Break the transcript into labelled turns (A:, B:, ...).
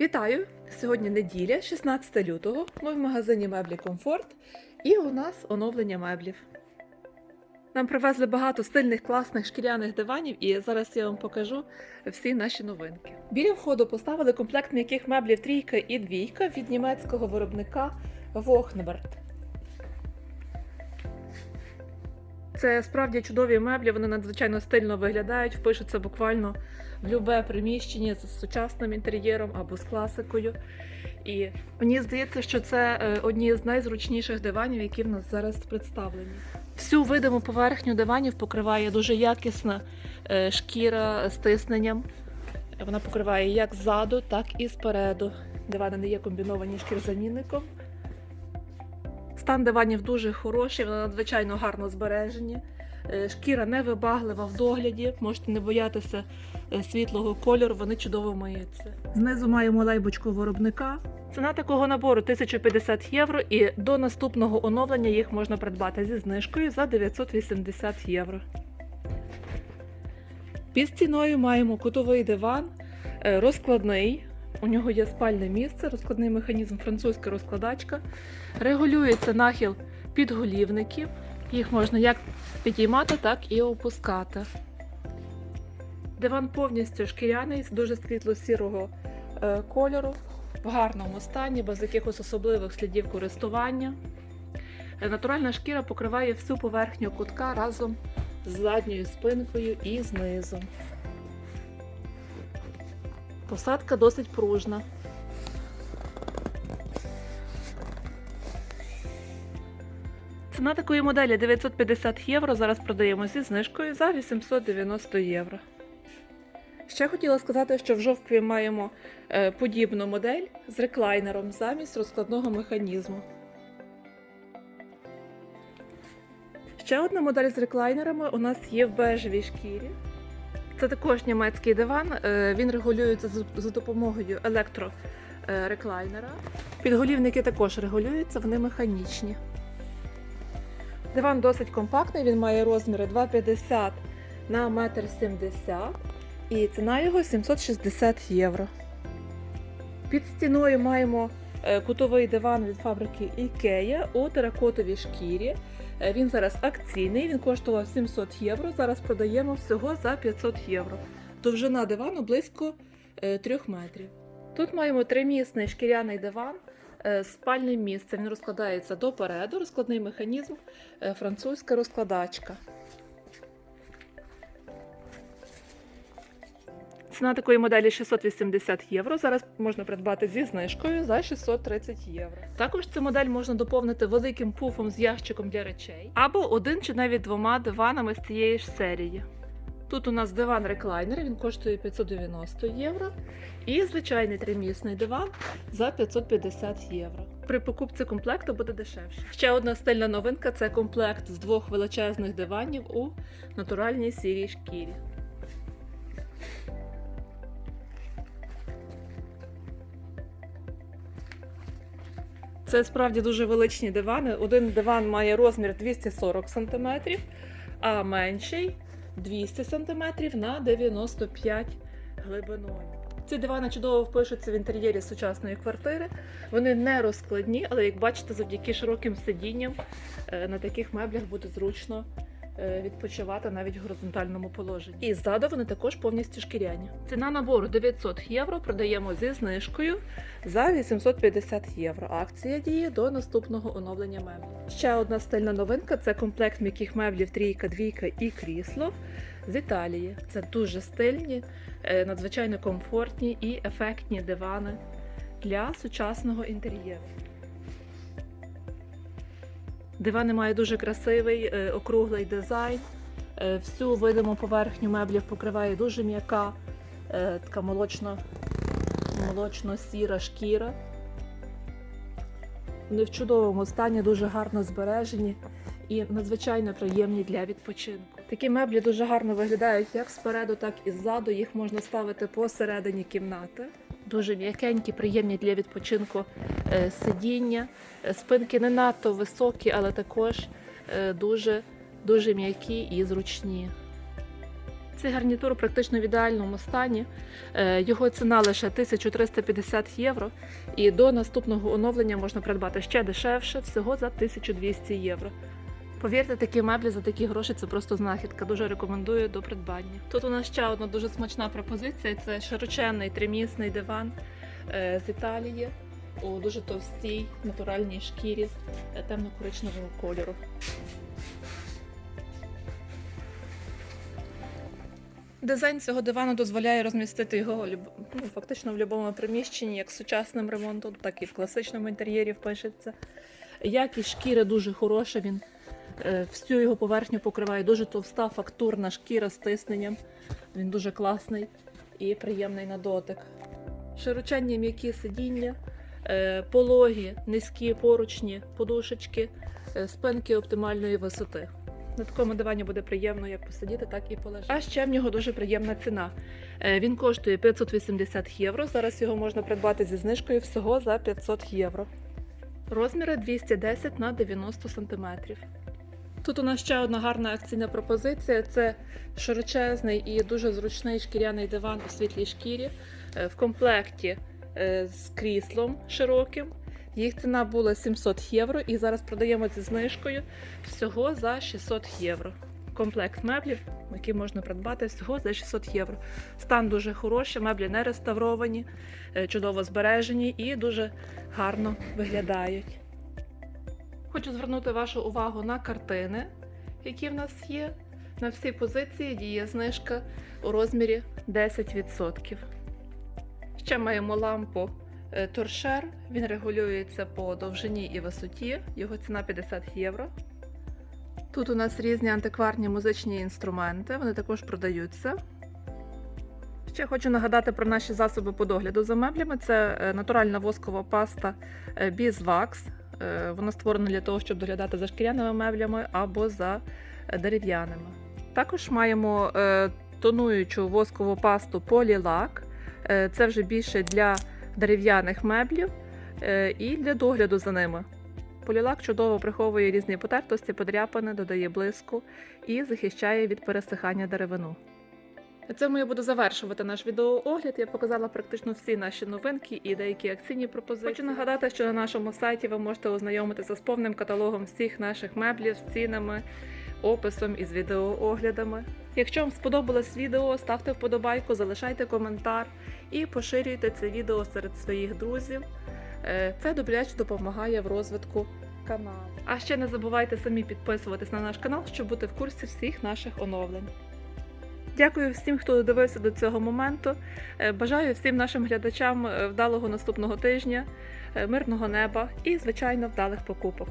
A: Вітаю! Сьогодні неділя, 16 лютого. Ми в магазині меблі Комфорт і у нас оновлення меблів. Нам привезли багато стильних, класних шкіряних диванів, і зараз я вам покажу всі наші новинки. Біля входу поставили комплект м'яких меблів трійка і двійка від німецького виробника Вохнеберт. Це справді чудові меблі, вони надзвичайно стильно виглядають, впишуться буквально в любе приміщення з сучасним інтер'єром або з класикою. І мені здається, що це е, одні з найзручніших диванів, які в нас зараз представлені. Всю видиму поверхню диванів покриває дуже якісна е, шкіра з тисненням. Вона покриває як ззаду, так і спереду. Дивани не є комбіновані шкірзамінником. Стан диванів дуже хороший, вони надзвичайно гарно збережені. Е, Шкіра невибаглива в догляді, можете не боятися е, світлого кольору, вони чудово миються. Знизу маємо лейбочку виробника. Ціна такого набору 1050 євро, і до наступного оновлення їх можна придбати зі знижкою за 980 євро. Під стіною маємо кутовий диван, е, розкладний. У нього є спальне місце, розкладний механізм, французька розкладачка. Регулюється нахил підголівників. Їх можна як підіймати, так і опускати. Диван повністю шкіряний з дуже світло-сірого е, кольору, в гарному стані, без якихось особливих слідів користування. Е, Натуральна шкіра покриває всю поверхню кутка разом з задньою спинкою і знизу. Посадка досить пружна. Ціна такої моделі 950 євро. Зараз продаємо зі знижкою за 890 євро. Ще хотіла сказати, що в жовтві маємо е, подібну модель з реклайнером замість розкладного механізму. Ще одна модель з реклайнерами у нас є в бежевій шкірі. Це також німецький диван. е, Він регулюється за- допомогою електрореклайнера. Підголівники також регулюються, вони механічні. Диван досить компактний, він має розміри 2,50 на 1,70 м і ціна його 760 євро. Під стіною маємо е, кутовий диван від фабрики IKEA у теракотовій шкірі. Е, Він зараз акційний, він коштував 700 євро. Зараз продаємо всього за 500 євро. Довжина дивану близько 3 метрів. Тут маємо тримісний шкіряний диван е, з спальним місцем. Він розкладається допереду, розкладний механізм, е, французька розкладачка. Ціна такої моделі 680 євро. Зараз можна придбати зі знижкою за 630 євро. Також цю модель можна доповнити великим пуфом з ящиком для речей або один чи навіть двома диванами з цієї ж серії. Тут у нас диван реклайнер, він коштує 590 євро. І звичайний тримісний диван за 550 євро. При покупці комплекту буде дешевше. Ще одна стильна новинка це комплект з двох величезних диванів у натуральній сірій шкірі. Це справді дуже величні дивани. Один диван має розмір 240 см, а менший 200 см на 95 глибиною. Ці дивани чудово впишуться в інтер'єрі сучасної квартири. Вони не розкладні, але як бачите, завдяки широким сидінням е, на таких меблях буде зручно відпочивати навіть в горизонтальному положенні. І ззаду вони також повністю шкіряні. Ціна набору 900 євро. Продаємо зі знижкою за 850 євро. Акція діє до наступного оновлення меблів. Ще одна стильна новинка це комплект м'яких меблів трійка, двійка і крісло з Італії. Це дуже стильні, е, надзвичайно комфортні і ефектні дивани для сучасного інтер'єру. Дивани мають дуже красивий е, округлий дизайн. Е, Всю видиму поверхню меблів покриває дуже м'яка, е, така молочно, молочно-сіра шкіра. Вони в чудовому стані, дуже гарно збережені і надзвичайно приємні для відпочинку. Такі меблі дуже гарно виглядають як спереду, так і ззаду. Їх можна ставити посередині кімнати. Дуже м'якенькі, приємні для відпочинку е, сидіння. Е, Спинки не надто високі, але також е, дуже, дуже м'які і зручні. Цей гарнітур практично в ідеальному стані. Його ціна лише 1350 євро. І до наступного оновлення можна придбати ще дешевше, всього за 1200 євро. Повірте, такі меблі за такі гроші це просто знахідка. Дуже рекомендую до придбання. Тут у нас ще одна дуже смачна пропозиція: це широченний тримісний диван е, з Італії у дуже товстій натуральній шкірі е, темно-коричневого кольору. Дизайн цього дивану дозволяє розмістити його ну, фактично в будь-якому приміщенні, як з сучасним ремонтом, так і в класичному інтер'єрі впишеться. Якість шкіри дуже хороша. Він всю його поверхню покриває дуже товста фактурна шкіра з тисненням. Він дуже класний і приємний на дотик. Широченні м'які сидіння, е, пологі, низькі поручні, подушечки, е, спинки оптимальної висоти. На такому дивані буде приємно як посидіти, так і полежати. А ще в нього дуже приємна ціна. Е, Він коштує 580 євро. Зараз його можна придбати зі знижкою всього за 500 євро. Розміри 210 на 90 см. Тут у нас ще одна гарна акційна пропозиція: це широчезний і дуже зручний шкіряний диван у світлій шкірі е, в комплекті е, з кріслом широким. Їх ціна була 700 євро і зараз продаємо зі знижкою всього за 600 євро. Комплект меблів, які можна придбати всього за 600 євро. Стан дуже хороший, меблі не реставровані, е, чудово збережені і дуже гарно виглядають. Хочу звернути вашу увагу на картини, які в нас є. На всі позиції діє знижка у розмірі 10%. Ще маємо лампу е, торшер. Він регулюється по довжині і висоті. Його ціна 50 євро. Тут у нас різні антикварні музичні інструменти, вони також продаються. Ще хочу нагадати про наші засоби по догляду за меблями. Це е, натуральна воскова паста е, Beeswax. Е, Вона створена для того, щоб доглядати за шкіряними меблями або за е, дерев'яними. Також маємо е, тонуючу воскову пасту. Е, Це вже більше для дерев'яних меблів і для догляду за ними. Полілак чудово приховує різні потертості, подряпини, додає блиску і захищає від пересихання деревину. На цьому я буду завершувати наш відеоогляд. Я показала практично всі наші новинки і деякі акційні пропозиції. Хочу нагадати, що на нашому сайті ви можете ознайомитися з повним каталогом всіх наших меблів, з цінами, описом і з відеооглядами. Якщо вам сподобалось відео, ставте вподобайку, залишайте коментар і поширюйте це відео серед своїх друзів. Е, Це добряче допомагає в розвитку каналу. А ще не забувайте самі підписуватись на наш канал, щоб бути в курсі всіх наших оновлень. Дякую всім, хто додивився до цього моменту. Е, Бажаю всім нашим глядачам е, вдалого наступного тижня, е, мирного неба і, звичайно, вдалих покупок.